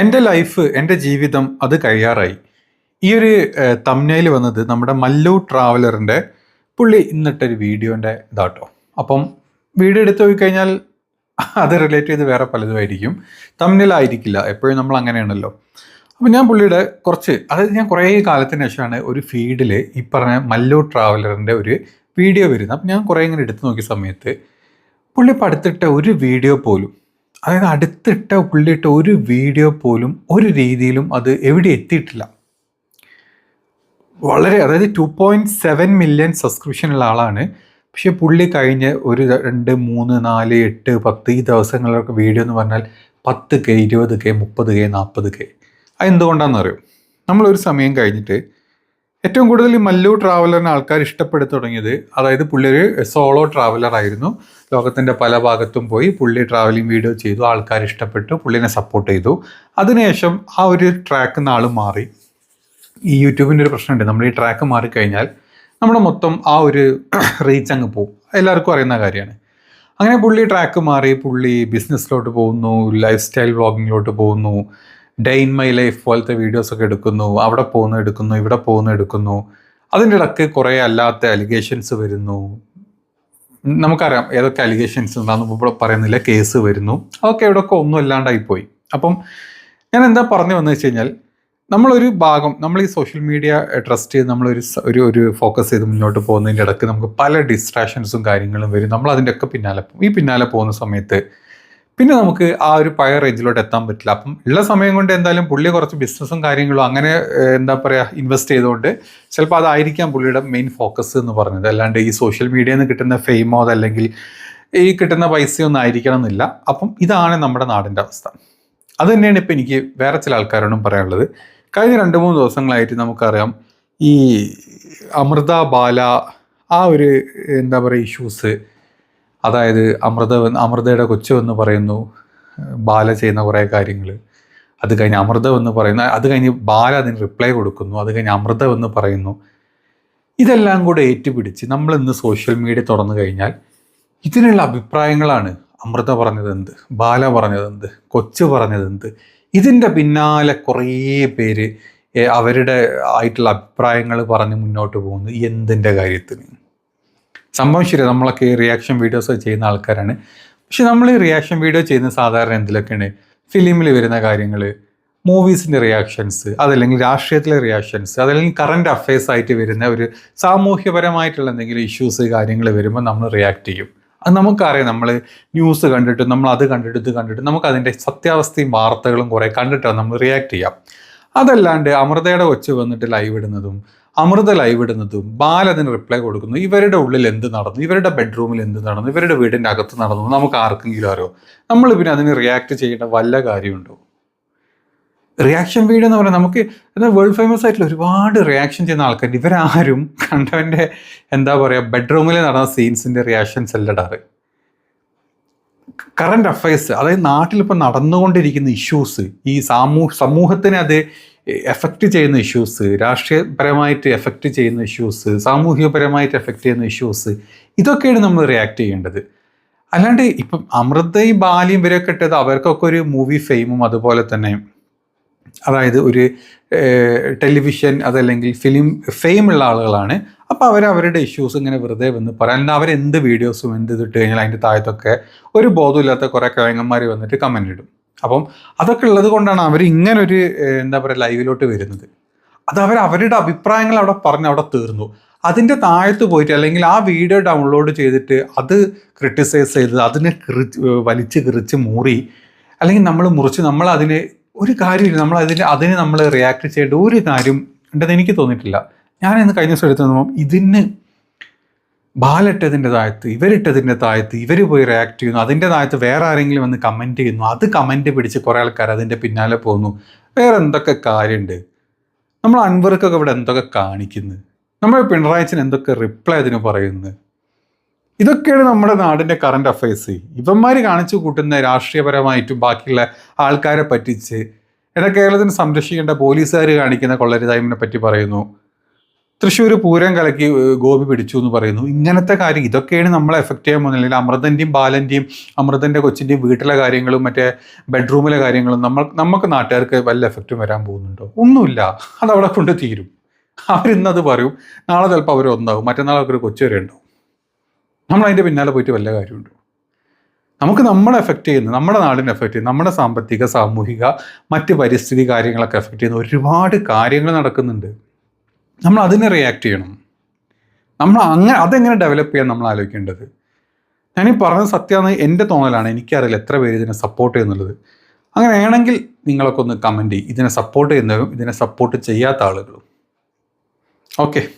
എന്റെ ലൈഫ് എന്റെ ജീവിതം അത് കഴിയാറായി. ഈ ഒരു തമ്നയിൽ വന്നത് നമ്മുടെ മല്ലു ട്രാവലറിന്റെ പുള്ളി ഇന്നിട്ടൊരു വീഡിയോന്റെ ഇതാട്ടോ. അപ്പം വീഡിയോ എടുത്തു പോയി കഴിഞ്ഞാൽ അത് റിലേറ്റ് ചെയ്ത് വേറെ പലതുമായിരിക്കും തമ്മിലായിരിക്കില്ല എപ്പോഴും നമ്മൾ അങ്ങനെയാണല്ലോ. അപ്പം ഞാൻ പുള്ളിയുടെ കുറച്ച് അതായത് ഞാൻ കുറേ കാലത്തിന് ശേഷമാണ് ഒരു ഫീഡിൽ ഈ പറഞ്ഞ മല്ലു ട്രാവലറിന്റെ ഒരു വീഡിയോ വരുന്നത്. അപ്പം ഞാൻ കുറേ ഇങ്ങനെ എടുത്തു നോക്കിയ സമയത്ത് പുള്ളി പഠിത്തിട്ട ഒരു വീഡിയോ പോലും അതായത് അടുത്തിട്ട പുള്ളിയിട്ട ഒരു വീഡിയോ പോലും ഒരു രീതിയിലും അത് എവിടെ എത്തിയിട്ടില്ല. വളരെ അതായത് two point seven million subscription ഉള്ള ആളാണ്. പക്ഷേ പുള്ളി കഴിഞ്ഞ ഒരു രണ്ട് മൂന്ന് നാല് എട്ട് പത്ത് ഈ ദിവസങ്ങളിലൊക്കെ വീഡിയോ എന്ന് പറഞ്ഞാൽ പത്ത് കെ ഇരുപത് കെ മുപ്പത് കെ നാൽപ്പത് കെ. അത് എന്തുകൊണ്ടാണെന്ന് അറിയും നമ്മളൊരു സമയം കഴിഞ്ഞിട്ട് ഏറ്റവും കൂടുതൽ ഈ മല്ലു ട്രാവലറിന് ആൾക്കാർ ഇഷ്ടപ്പെട്ടു തുടങ്ങിയത് അതായത് പുള്ളി ഒരു സോളോ ട്രാവലർ ആയിരുന്നു. ലോകത്തിന്റെ പല ഭാഗത്തും പോയി പുള്ളി ട്രാവലിംഗ് വീഡിയോ ചെയ്തു ആൾക്കാർ ഇഷ്ടപ്പെട്ടു പുള്ളിനെ സപ്പോർട്ട് ചെയ്തു. അതിനുശേഷം ആ ഒരു ട്രാക്ക് നാൾ മാറി. ഈ യൂട്യൂബിന്റെ ഒരു പ്രശ്നമുണ്ട്. നമ്മൾ ഈ ട്രാക്ക് മാറിക്കഴിഞ്ഞാൽ നമ്മുടെ മൊത്തം ആ ഒരു റീച്ച് അങ്ങ് പോകും എല്ലാവർക്കും അറിയുന്ന കാര്യമാണ്. അങ്ങനെ പുള്ളി ട്രാക്ക് മാറി പുള്ളി ബിസിനസ്സിലോട്ട് പോകുന്നു ലൈഫ് സ്റ്റൈൽ വ്ളോഗിങ്ങിലോട്ട് പോകുന്നു. ഡേ ഇൻ മൈ ലൈഫ് പോലത്തെ വീഡിയോസ് ഒക്കെ എടുക്കുന്നു അവിടെ പോകുന്നു എടുക്കുന്നു ഇവിടെ പോകുന്നു എടുക്കുന്നു. അതിന്റെ ഇടയ്ക്ക് കുറേ അല്ലാത്ത അലിഗേഷൻസ് വരുന്നു. നമുക്കറിയാം ഏതൊക്കെ അലിഗേഷൻസ് ഉണ്ടാകും ഇപ്പോൾ പറയുന്നില്ല കേസ് വരുന്നു. അതൊക്കെ ഇവിടെയൊക്കെ ഒന്നും അല്ലാണ്ടായിപ്പോയി അപ്പം ഞാൻ എന്താ പറഞ്ഞു വന്നു വെച്ച് കഴിഞ്ഞാൽ നമ്മളൊരു ഭാഗം നമ്മൾ ഈ സോഷ്യൽ മീഡിയ ട്രസ്റ്റ് ചെയ്ത് നമ്മളൊരു ഒരു ഒരു ഫോക്കസ് ചെയ്ത് മുന്നോട്ട് പോകുന്നതിന്റെ ഇടയ്ക്ക് നമുക്ക് പല ഡിസ്ട്രാക്ഷൻസും കാര്യങ്ങളും വരും. നമ്മൾ അതിന്റെ ഒക്കെ പിന്നാലെ പോകും. ഈ പിന്നാലെ പോകുന്ന സമയത്ത് പിന്നെ നമുക്ക് ആ ഒരു പഴയ റേഞ്ചിലോട്ട് എത്താൻ പറ്റില്ല. അപ്പം ഉള്ള സമയം കൊണ്ട് എന്തായാലും പുള്ളി കുറച്ച് ബിസിനസ്സും കാര്യങ്ങളും അങ്ങനെ എന്താ പറയുക ഇൻവെസ്റ്റ് ചെയ്തുകൊണ്ട് ചിലപ്പോൾ അതായിരിക്കാം പുള്ളിയുടെ മെയിൻ ഫോക്കസ് എന്ന് പറഞ്ഞത്. അല്ലാണ്ട് ഈ സോഷ്യൽ മീഡിയയിൽ നിന്ന് കിട്ടുന്ന ഫെയിമോ അതല്ലെങ്കിൽ ഈ കിട്ടുന്ന പൈസയൊന്നും ആയിരിക്കണം എന്നില്ല. അപ്പം ഇതാണ് നമ്മുടെ നാടിന്റെ അവസ്ഥ. അത് തന്നെയാണ് ഇപ്പം എനിക്ക് വേറെ ചില ആൾക്കാരോടും പറയാനുള്ളത്. കഴിഞ്ഞ രണ്ട് മൂന്ന് ദിവസങ്ങളായിട്ട് നമുക്കറിയാം ഈ അമൃത ബാല ആ ഒരു എന്താ പറയുക ഇഷ്യൂസ് അതായത് അമൃത അമൃതയുടെ കൊച്ചു എന്ന് പറയുന്നു ബാല ചെയ്യുന്ന കുറേ കാര്യങ്ങൾ. അത് കഴിഞ്ഞ് അമൃത എന്ന് പറയുന്നു അത് കഴിഞ്ഞ് ബാല അതിന് റിപ്ലൈ കൊടുക്കുന്നു അത് കഴിഞ്ഞ് അമൃത എന്ന് പറയുന്നു. ഇതെല്ലാം കൂടെ ഏറ്റുപിടിച്ച് നമ്മൾ ഇന്ന് സോഷ്യൽ മീഡിയ തുറന്നു കഴിഞ്ഞാൽ ഇതിനുള്ള അഭിപ്രായങ്ങളാണ് അമൃത പറഞ്ഞത് എന്ത് ബാല പറഞ്ഞത് എന്ത് കൊച്ചു പറഞ്ഞത് എന്ത്. ഇതിന്റെ പിന്നാലെ കുറേ പേര് അവരുടെ ആയിട്ടുള്ള അഭിപ്രായങ്ങൾ പറഞ്ഞ് മുന്നോട്ട് പോകുന്നു എന്തിന്റെ കാര്യത്തിന്. സംഭവം ശരി നമ്മളൊക്കെ ഈ റിയാക്ഷൻ വീഡിയോസ് ചെയ്യുന്ന ആൾക്കാരാണ്. പക്ഷെ നമ്മൾ ഈ റിയാക്ഷൻ വീഡിയോ ചെയ്യുന്ന സാധാരണ എന്തിലൊക്കെയാണ്? ഫിലിമിൽ വരുന്ന കാര്യങ്ങൾ മൂവീസിന്റെ റിയാക്ഷൻസ് അതല്ലെങ്കിൽ രാഷ്ട്രീയത്തിലെ റിയാക്ഷൻസ് അതല്ലെങ്കിൽ കറണ്ട് അഫയേഴ്സ് ആയിട്ട് വരുന്ന ഒരു സാമൂഹ്യപരമായിട്ടുള്ള എന്തെങ്കിലും ഇഷ്യൂസ് കാര്യങ്ങൾ വരുമ്പോൾ നമ്മൾ റിയാക്ട് ചെയ്യും. അത് നമുക്കറിയാം നമ്മൾ ന്യൂസ് കണ്ടിട്ട് നമ്മൾ അത് കണ്ടിട്ട് ഇത് കണ്ടിട്ട് നമുക്ക് അതിന്റെ സത്യാവസ്ഥയും വാർത്തകളും കുറേ കണ്ടിട്ടാണ് നമ്മൾ റിയാക്ട് ചെയ്യാം. അതല്ലാണ്ട് അമൃതയുടെ ഒച്ച വന്നിട്ട് ലൈവ് ഇടുന്നതും അമൃത ലൈവ് ഇടുന്നതും ബാൽ അതിന് റിപ്ലൈ കൊടുക്കുന്നു. ഇവരുടെ ഉള്ളിൽ എന്ത് നടന്നു? ഇവരുടെ ബെഡ്റൂമിൽ എന്ത് നടന്നു? ഇവരുടെ വീടിന്റെ അകത്ത് നടന്നു? നമുക്ക് ആർക്കെങ്കിലും അറിയോ? നമ്മൾ പിന്നെ അതിന് റിയാക്ട് ചെയ്യേണ്ട വല്ല കാര്യമുണ്ടോ? റിയാക്ഷൻ വീഡിയോ എന്ന് പറഞ്ഞാൽ നമുക്ക് എന്നാൽ വേൾഡ് ഫേമസ് ആയിട്ടുള്ള ഒരുപാട് റിയാക്ഷൻ ചെയ്യുന്ന ആൾക്കാർ ഇവരാരും കണ്ടവന്റെ എന്താ പറയുക ബെഡ്റൂമിൽ നടന്ന സീൻസിന്റെ റിയാക്ഷൻസ് എല്ലാം ഇടാറ്. കറണ്ട് അഫയേഴ്സ് അതായത് നാട്ടിലിപ്പോൾ നടന്നുകൊണ്ടിരിക്കുന്ന ഇഷ്യൂസ് ഈ സമൂഹ സമൂഹത്തിനെ അത് എഫക്റ്റ് ചെയ്യുന്ന ഇഷ്യൂസ് രാഷ്ട്രീയപരമായിട്ട് എഫക്റ്റ് ചെയ്യുന്ന ഇഷ്യൂസ് സാമൂഹികപരമായിട്ട് എഫക്റ്റ് ചെയ്യുന്ന ഇഷ്യൂസ് ഇതൊക്കെയാണ് നമ്മൾ റിയാക്ട് ചെയ്യേണ്ടത്. അല്ലാണ്ട് ഇപ്പം അമൃതയും ബാലിയും ഇവരൊക്കെ ഇട്ടത് അവർക്കൊക്കെ ഒരു മൂവി ഫെയിമും അതുപോലെ തന്നെ. അതായത് ഒരു ടെലിവിഷൻ അതല്ലെങ്കിൽ ഫിലിം ഫെയിമുള്ള ആളുകളാണ്. അപ്പോൾ അവർ അവരുടെ ഇഷ്യൂസ് ഇങ്ങനെ വെറുതെ വന്ന് പറയാം അവർ അവരെന്ത് വീഡിയോസും എന്ത് ഇതിട്ട് കഴിഞ്ഞാൽ അതിന്റെ താഴത്തൊക്കെ ഒരു ബോധമില്ലാത്ത കുറേ കിഴങ്ങന്മാർ വന്നിട്ട് കമന്റ് ഇടും. അപ്പം അതൊക്കെ ഉള്ളത് കൊണ്ടാണ് അവർ ഇങ്ങനൊരു എന്താ പറയുക ലൈവിലോട്ട് വരുന്നത്. അത് അവർ അവരുടെ അഭിപ്രായങ്ങൾ അവിടെ പറഞ്ഞ് അവിടെ തീർന്നു. അതിന്റെ താഴത്ത് പോയിട്ട് അല്ലെങ്കിൽ ആ വീഡിയോ ഡൗൺലോഡ് ചെയ്തിട്ട് അത് ക്രിട്ടിസൈസ് ചെയ്ത് അതിനെ കിറിച്ച് വലിച്ച് കിറിച്ച് മൂറി അല്ലെങ്കിൽ നമ്മൾ മുറിച്ച് നമ്മൾ അതിന് ഒരു കാര്യമില്ല. നമ്മൾ അതിന് അതിന് നമ്മൾ റിയാക്ട് ചെയ്യേണ്ട ഒരു കാര്യം ഉണ്ടെന്ന് എനിക്ക് തോന്നിയിട്ടില്ല. ഞാൻ ഇന്ന് കഴിഞ്ഞ ദിവസം എടുത്തു നോക്കുമ്പോൾ ഇതിന് ബാലിട്ടതിന്റെ താഴത്ത് ഇവരിട്ടതിന്റെ താഴത്ത് ഇവർ പോയി റിയാക്ട് ചെയ്യുന്നു അതിന്റെ താഴത്ത് വേറെ ആരെങ്കിലും വന്ന് കമന്റ് ചെയ്യുന്നു അത് കമന്റ് പിടിച്ച് കുറേ ആൾക്കാർ അതിന്റെ പിന്നാലെ പോകുന്നു വേറെ എന്തൊക്കെ കാര്യമുണ്ട് നമ്മൾ അൻവർക്കൊക്കെ ഇവിടെ എന്തൊക്കെ കാണിക്കുന്നു? നമ്മൾ പിണറായിച്ചിന് എന്തൊക്കെ റിപ്ലൈ അതിന് പറയുന്നു? ഇതൊക്കെയാണ് നമ്മുടെ നാടിന്റെ കറണ്ട് അഫയേഴ്സ് ഇവന്മാർ കാണിച്ചു കൂട്ടുന്ന രാഷ്ട്രീയപരമായിട്ടും ബാക്കിയുള്ള ആൾക്കാരെ പറ്റിച്ച് എടാ കേരളത്തിന് സംരക്ഷിക്കേണ്ട പോലീസുകാർ കാണിക്കുന്ന കൊള്ളരുതായ്മനെ പറ്റി പറയുന്നു. തൃശ്ശൂർ പൂരം കലക്കി ഗോപി പിടിച്ചു എന്ന് പറയുന്നു. ഇങ്ങനത്തെ കാര്യം ഇതൊക്കെയാണ് നമ്മളെ എഫക്റ്റ് ചെയ്യാൻ പോകുന്നത്. അല്ലെങ്കിൽ അമൃതന്റെയും ബാലന്റെയും അമൃതന്റെ കൊച്ചിന്റെയും വീട്ടിലെ കാര്യങ്ങളും മറ്റേ ബെഡ്റൂമിലെ കാര്യങ്ങളും നമ്മൾ നമുക്ക് നാട്ടുകാർക്ക് വല്ല എഫക്റ്റും വരാൻ പോകുന്നുണ്ടോ? ഒന്നുമില്ല. അതവിടെ കൊണ്ട് തീരും. അവരിന്നത് പറയും. നാളെ ചിലപ്പോൾ അവർ ഒന്നാകും. മറ്റന്നാൾ അവർക്കൊരു കൊച്ചു വരെ ഉണ്ടാവും. നമ്മൾ അതിന്റെ പിന്നാലെ പോയിട്ട് വല്ല കാര്യമുണ്ടോ? നമുക്ക് നമ്മളെ എഫക്റ്റ് ചെയ്യുന്ന നമ്മുടെ നാടിനെ എഫക്റ്റ് ചെയ്യുന്ന നമ്മുടെ സാമ്പത്തിക സാമൂഹിക മറ്റ് പരിസ്ഥിതി കാര്യങ്ങളൊക്കെ എഫക്റ്റ് ചെയ്യുന്ന ഒരുപാട് കാര്യങ്ങൾ നടക്കുന്നുണ്ട്. നമ്മൾ അതിനെ റിയാക്ട് ചെയ്യണം. നമ്മൾ അങ്ങനെ അതെങ്ങനെ ഡെവലപ്പ് ചെയ്യാൻ നമ്മൾ ആലോചിക്കേണ്ടത്? ഞാനീ പറഞ്ഞത് സത്യമാണ് എന്റെ തോന്നലാണ്. എനിക്കറിയില്ല എത്ര പേര് ഇതിനെ സപ്പോർട്ട് ചെയ്യുന്നുള്ളത്. അങ്ങനെ വേണമെങ്കിൽ നിങ്ങളൊക്കെ ഒന്ന് കമന്റ് ചെയ്യും. ഇതിനെ സപ്പോർട്ട് ചെയ്യുന്നവരും ഇതിനെ സപ്പോർട്ട് ചെയ്യാത്ത ആളുകളും. ഓക്കെ